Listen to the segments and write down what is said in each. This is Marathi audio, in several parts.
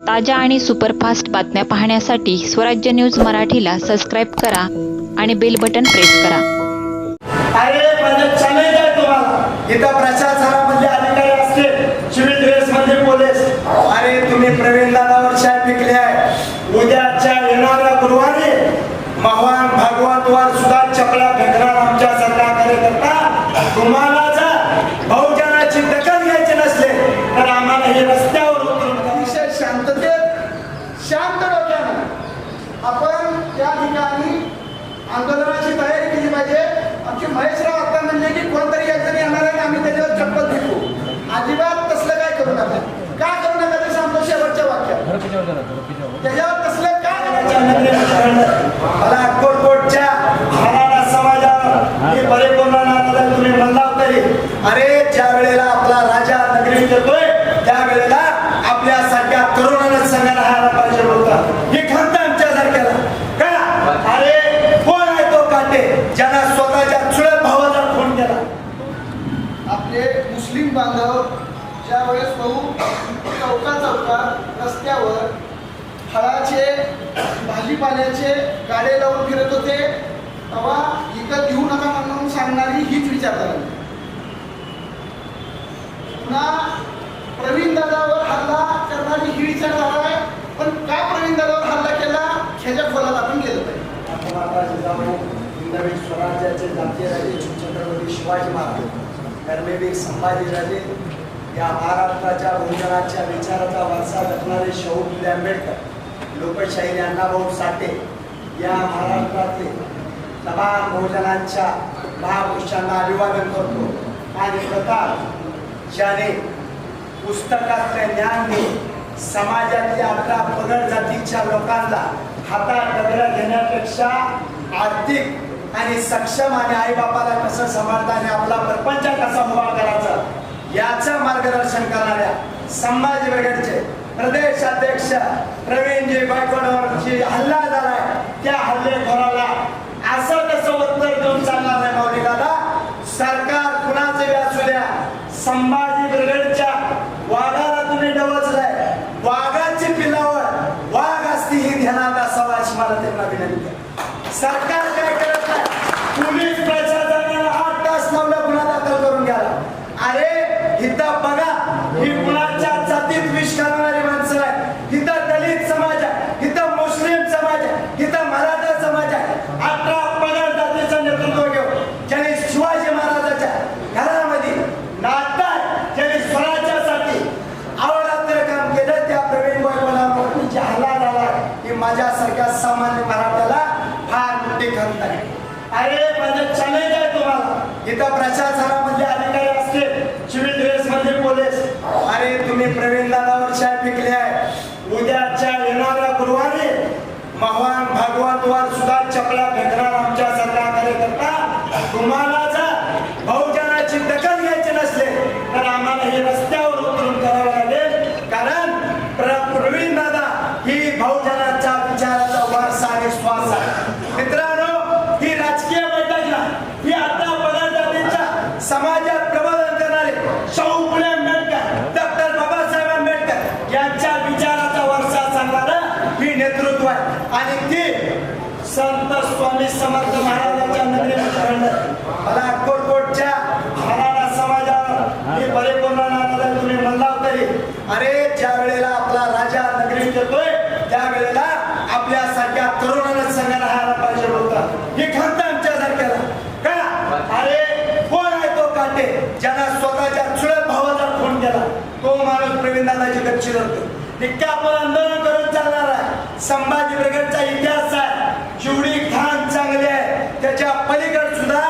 ताज्या आणि सुपरफास्ट बातम्या पाहण्यासाठी स्वराज्य न्यूज मराठीला सबस्क्राईब करा आणि बेल बटन प्रेस करा. अरे म्हणजे चॅलेंज आहे तुम्हाला इथं अधिकारी असतील सिव्हिल ड्रेस मध्ये पोलीस. अरे तुम्ही प्रवीण दादावर शाय पिकले आहे. उद्याच्या येणाऱ्या गुरुवारी भगवान भागवतवर सुद्धा चपला फेकणार आमच्या सरकार कार्यकर्ता तुम्हाला जर बहुजनाची दखल घ्यायची नसले तर आम्हाला हे रस्त्यावर उतरून अतिशय शांततेत शांत डोक्यानं आपण त्या ठिकाणी आंदोलनाची तयारी केली पाहिजे आमची महेशराव आता म्हणले की कोणतरी एक जण येणार आहे आणि आम्ही त्याच्यावर चप्पल फेकू अजिबात तसलं काय करू नका का करू नका ते सांगतो शेवटच्या वाक्यात त्याच्यावर तसलं का करायचं मला अक्कलकोटच्या मराठा समाजावर मी परिपूर्ण नाराज तुम्ही म्हणला तरी. अरे ज्या वेळेला आपला राजा नगरी येतोय त्या वेळेला आपल्यासारख्या तरुणांना संघ राहायला पाहिजे होता. ही खंत आमच्यासारख्याला का? अरे कोण आहे तो काटे? ज्याला स्वतःच्या चुळत भावाला फोन केला. आपले मुस्लिम बांधव ज्या वेळेस भाऊ चौका चौका रस्त्यावर फळाचे भाजीपाल्याचे गाडे लावून फिरत होते. तेव्हा इकत घेऊ नका म्हणून सांगणारी हीच विचारधारा. पुन्हा प्रवीण दादावर हल्ला करणारी ही विचारधारा आहे. पण का प्रवीण दादावर हल्ला केला? ह्याच्या खोलात आपण गेलो पाहिजे आता जिजाऊ हिंदवी स्वराज्याचे जातीय राजे छत्रपती शिवाजी महाराज धर्मवीर संभाजी राजे या महाराष्ट्राच्या भोजनाच्या विचाराचा वारसा जपणारे शाहू फुले आंबेडकर लोकशाहीर अण्णाभाऊ साठे या महाराष्ट्रातील तमाम बहुजनांच्या महापुरुषांना अभिवादन करतो. आणि प्रताप ज्याने पुस्तकातले ज्ञान देऊन समाजातल्या आपल्या पगड जातीच्या लोकांना हातात दगड घेण्यापेक्षा आर्थिक आणि सक्षम आणि आईबापाला कसं समाधान आपला प्रपंच कसा उभा करायचा याचं मार्गदर्शन करणाऱ्या संभाजी ब्रिगेडचे प्रदेश अध्यक्ष प्रवीणजी गायकवाडवरची हल्ला झालाय. त्या हल्लेखोराला असं कसं उत्तर देऊन चालणार नाही माऊली दादा. सरकार कुणाचे बी असू द्या. संभाजी ब्रिगेडच्या वाघाला तुम्ही डवचलाय. वाघाची पिलावर वाघ असती ही ध्यानात असावा अशी मला त्यांना विनंती सरकार काय करत नाही? पोलीस प्रशासनाला आठ तास लावला गुन्हा दाखल करून घ्याला अरे इथं बघा ही कुणाच्या जातीत विष करणारी माणसं आहे इथं दलित समाज आहे इथं मुस्लिम समाज आहे इथं मराठा समाज आहे अठरा पगार जातीचं नेतृत्व घेऊन ज्यांनी शिवाजी महाराजाच्या घरामध्ये नाता आहे, ज्यांनी स्वराज्यासाठी अवरात्र काम केलं त्या प्रवीण गोयवालांवर जे हल्ला झाला ही माझ्यासारख्या सामान्य मराठ्याला फार मोठी खंत आहे अरे माझं चॅलेंज आहे तुम्हाला इथं प्रशासनामधले अधिकारी असतील सिव्हिल ड्रेस मध्ये पोलीस अरे तुम्ही प्रवीण दादावर शाय पिकले आहे उद्याच्या येणाऱ्या गुरुवारी भगवान भागवतवर सुद्धा चपला फेकणार आमच्या सरकारकडे करता तुम्हाला जर बहुजनाची दखल घ्यायची नसले तर आम्हाला हे रस्त्यावर उतरून करावं लागेल कारण प्र- प्रवीण दादा ही बहुजनाच्या विचाराचा वारसा आणि श्वास आहे मित्रांनो ही राजकीय बैठक ना ही आता पगार जातीच्या समाजात प्रबोधन करणारे शाहू फुले आंबेडकर डॉक्टर बाबासाहेब आंबेडकर यांच्या विचाराचा वारसा सांगणारं ही नेतृत्व आहे आणि ती संत स्वामी समर्थ महाराजांच्या नगरीमध्ये घडलं मला अक्कलकोटच्या मराठा समाजावर मी परिपूर्ण तुम्ही म्हणला तरी अरे ज्या वेळेला आपला राजा नगरीत येतोय त्या वेळेला आपल्यासारख्या तरुणांना संघ राहायला पाहिजे होता. ही खंत आमच्यासारख्याला. का? अरे कोण आहे तो काटे? ज्याला स्वतःच्या चुळत भावाचा फोन केला. तो माणूस प्रवीण दादाची गच्ची धरतो इतकं आपण आंदोलन करून चालणार आहे. संभाजी ब्रिगेडचा इतिहास जेवढी खान चांगली आहे त्याच्या पलीकडे सुद्धा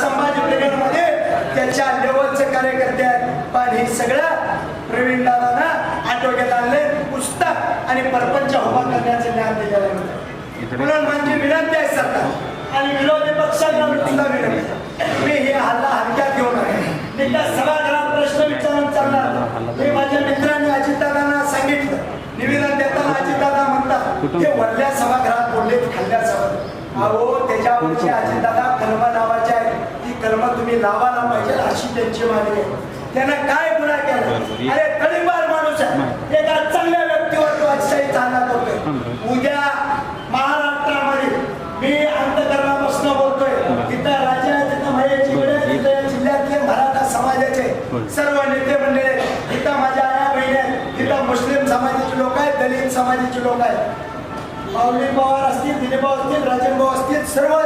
संभाजी ब्रिगेडमध्ये त्याच्या लेवलचे कार्यकर्ते आहेत. पण हे सगळं प्रवीण दादानं आटोक्यात आणले पुस्तक आणि परपंच उभा करण्याचे ज्ञान दिलेलं आहे. म्हणून माझी विनंती आहे सरकार आणि विरोधी पक्षांना सुद्धा विनंती मी हे हल्ला हलक्यात घेऊ नये मी त्या सभागृहात प्रश्न विचारून चालणार मी माझ्या मित्रांनी अजितदादांना सांगितलं. निवेदन देताना अजितदादा म्हणतात हे वरल्या सभागृहात आमलेट खाल्ल्यासह अहो त्याच्यावरची अजितदादा कलम लावायची आहे ती कलम तुम्ही लावायला पाहिजे अशी त्यांची मागणी आहे. त्यांना काय गुन्हा केला? अरे तळीमार माणूस आहे. एका चांगल्या व्यक्तीवर तो अतिशय चालला करतोय. उद्या महाराष्ट्रामध्ये मी अंतकरणापासून बोलतोय. तिथं राजा तिथं माझ्याची वेळ तिथं जिल्ह्यातले मराठा समाजाचे सर्व नेते मंडळे तिथं माझ्या आया बहिणी आहेत. तिथं मुस्लिम समाजाचे लोक आहेत दलित समाजाचे लोक आहेत. पावली पाव असतील असतील राजनभाऊ असतील सर्व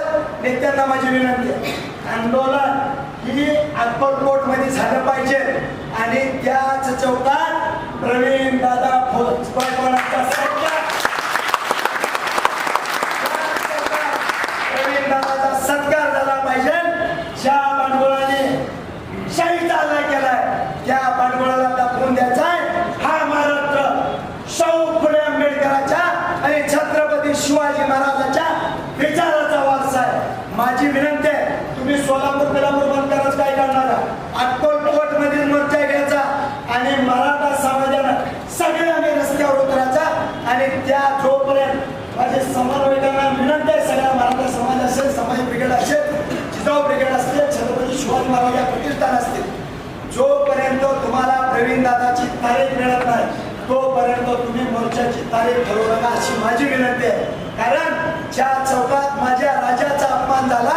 नेत्यांना माझी विनंती आहे. आंदोलन ही अक्कलकोटमध्ये झालं पाहिजे. आणि त्याच चौकात प्रवीण दादा फौजफळांचा सत्कार प्रवीण दादाचा सत्कार झाला पाहिजे. ज्या पांडुळाने शहीद आला केलाय त्या पांडुळाला दाखवून द्यायचा आहे हा महाराष्ट्र शाहू फुले आंबेडकरांच्या आणि छत्रपती शिवाजी महाराजांच्या विचाराचा वारसा आहे. माझी विनंती आहे तुम्ही सोलापूर कोल्हापूर बंद करायचं काय करणार अक्कलकोट मधील मोर्चा घ्यायचा आणि मराठा समाजानं सगळ्यांनी रस्त्यावर उतरायचा आणि त्या जोपर्यंत माझे समन्वयकांना विनंती आहे सगळ्या मराठा समाज असेल समाज ब्रिगेड असेल जिजाऊ ब्रिगेड असतील छत्रपती शिवाजी महाराज या प्रतिष्ठान असतील जोपर्यंत तुम्हाला प्रवीण दादाची तारीख मिळत नाही तोपर्यंत तुम्ही मोर्चाची तारीख ठरवू नका अशी माझी विनंती आहे. कारण ज्या चौकात माझ्या राजाचा अपमान झाला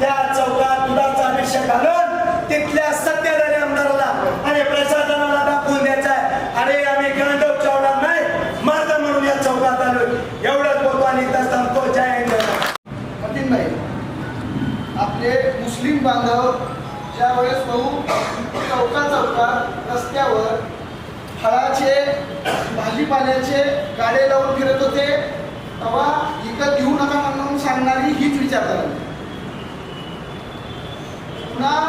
त्या चौकात दुधाचा अभिषेक घालून तिथल्या सत्तेधारी आमदाराला आणि प्रशासनाला दाखवून द्यायचा आहे अरे आम्ही गांडव चावणार नाही माझा म्हणून या चौकात आलो एवढंच बोलतो आणि इथं सांगतो. जय हिंद. नाही आपले मुस्लिम बांधव ज्यावेळेस भाऊ चौका चौका रस्त्यावर फळाचे भाजीपाल्याचे गाडे लावून फिरत होते तेव्हा विकत घेऊ नका म्हणून सांगणारी हीच विचारधारा पुन्हा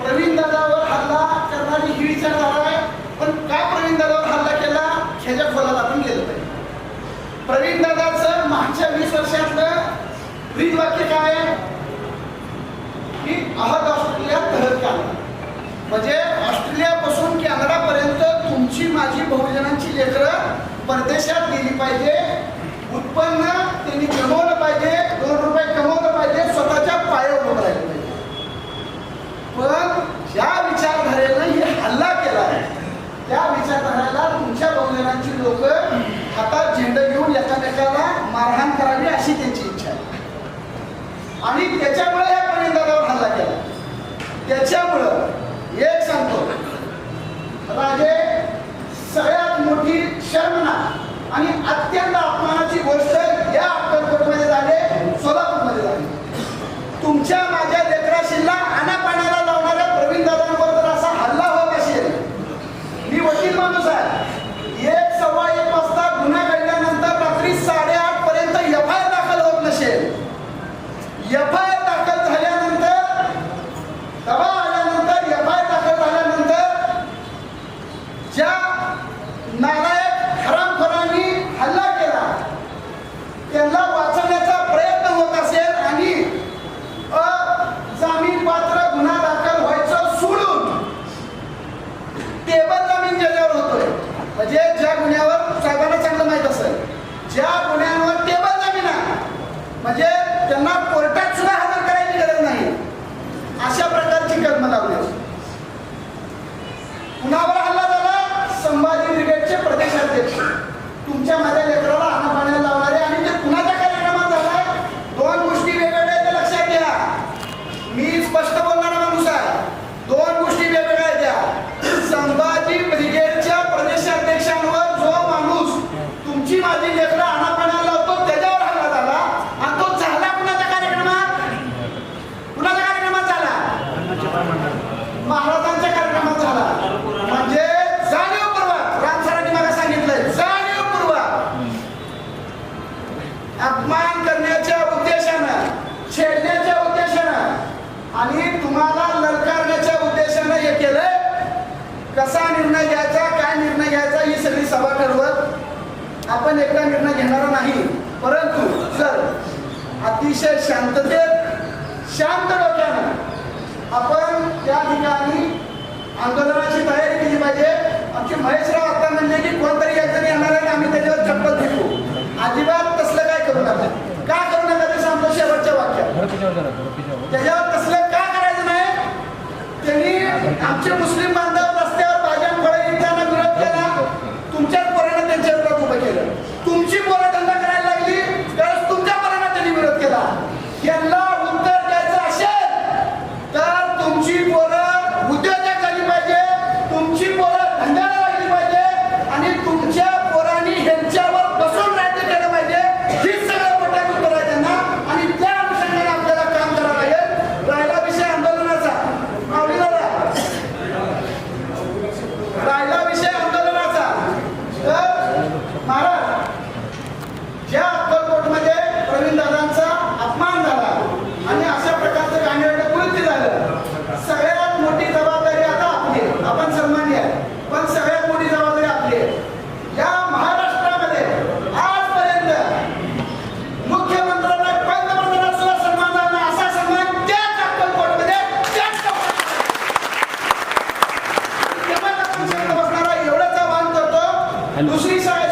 प्रवीण दादावर हल्ला करणारी ही विचारधारा आहे पण का प्रवीण दादावर हल्ला केला? ह्याच्या खोलात आपण गेलं पाहिजे प्रवीण दादाचं मागच्या वीस वर्षातलं ब्रीद वाक्य काय आहे? की अहद ऑस्ट्रेलिया तहत काढला. म्हणजे ऑस्ट्रेलियापासून कॅनडापर्यंत तुमची माझी बहुजनांची लेकरं परदेशात गेली पाहिजे उत्पन्न त्यांनी कमवलं पाहिजे दोन रुपये कमवलं पाहिजे स्वतःच्या पायावर उभं राहिलं पाहिजे. पण ज्या विचारधारेनं हे हल्ला केला आहे त्या विचारधाराला तुमच्या बहुजनांची लोक हातात झेंडा घेऊन एकामेकाला मारहाण करावी अशी त्यांची इच्छा आहे. आणि त्याच्यामुळे या परिणामावर हल्ला केला. त्याच्यामुळं एक सांगतो राजे सगळ्यात मोठी शर्मनाक आणि अत्यंत अपमानाची गोष्ट या अक्कलकोटमध्ये झाली सोलापूरमध्ये झाली तुमच्या माझ्या लेकराशीला पाण्याला लावणाऱ्या प्रवीण दादांवर जर असा हल्ला होत असेल मी वकील माणूस आहे एक सव्वा एक वाजता गुन्हा घडल्यानंतर रात्री साडेआठ पर्यंत एफ आय दाखल होत नसेल एफ आय दाखल झाल्यानंतर दबा आल्यानंतर एफ आय दाखल झाल्यानंतर ज्या नालायक हरामखोरांनी हल्ला केला त्यांना वाचवण्याचा प्रयत्न होत असेल आणि जामीन पात्र गुन्हा दाखल व्हायचं सोडून टेबल जामीन ज्याच्यावर होतोय म्हणजे ज्या गुन्ह्यावर साहेबांना चांगलं माहीत असेल ज्या गुन्ह्यांवर टेबल जामीन आहे म्हणजे त्यांना कोर्टात सुद्धा हजर करायची गरज नाही अशा प्रकारची कलम लावली असते. कुणावर हल्ला झाला संभाजी ब्रिगेडचे प्रदेशाध्यक्ष तुमच्या माझ्या लेकराला अन्न पाण्याला लावणारे आणि ते कुणाच्या कार्यक्रमात झालाय दोन गोष्टी वेगवेगळ्या आहेत, ते लक्षात घ्या मी स्पष्ट बोलणारा माणूस आहे दोन गोष्टी वेगवेगळ्या आहेत त्या संभाजी ब्रिगेडच्या प्रदेशाध्यक्षांवर जो माणूस तुमची माझी लेकरं अन्न पाण्याला लावतो त्याच्यावर हल्ला झाला आणि तो झाला कुणाच्या कार्यक्रमात कुणाच्या कार्यक्रमात झाला महाराजांच्या कार्यक्रमात झाला म्हणजे जाणीवपूर्वक राम सरांनी मला सांगितलंय जाणीवपूर्वक अपमान करण्याच्या उद्देशानं छेडण्याच्या उद्देशानं आणि तुम्हाला ललकारण्याच्या उद्देशानं हे केलंय कसा निर्णय घ्यायचा काय निर्णय घ्यायचा ही सगळी सभा ठरवत आपण एकदा निर्णय घेणार नाही परंतु जर अतिशय शांततेत शांत डोक्यानं आपण त्या ठिकाणी आंदोलनाची तयारी केली पाहिजे. आमचे महेशराव आता म्हणले की कोणतरी एकजण येणार आहे आम्ही त्याच्यावर चप्पल फेकू अजिबात तसलं काय करू नका. का करू नका ते सांगतो शेवटच्या वाक्यात. त्याच्यावर तसलं का करायचं नाही? त्यांनी आमचे मुस्लिम बांधव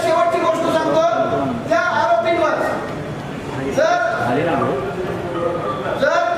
शेवटची गोष्ट सांगतो. त्या आरोपींवर जर हो. जर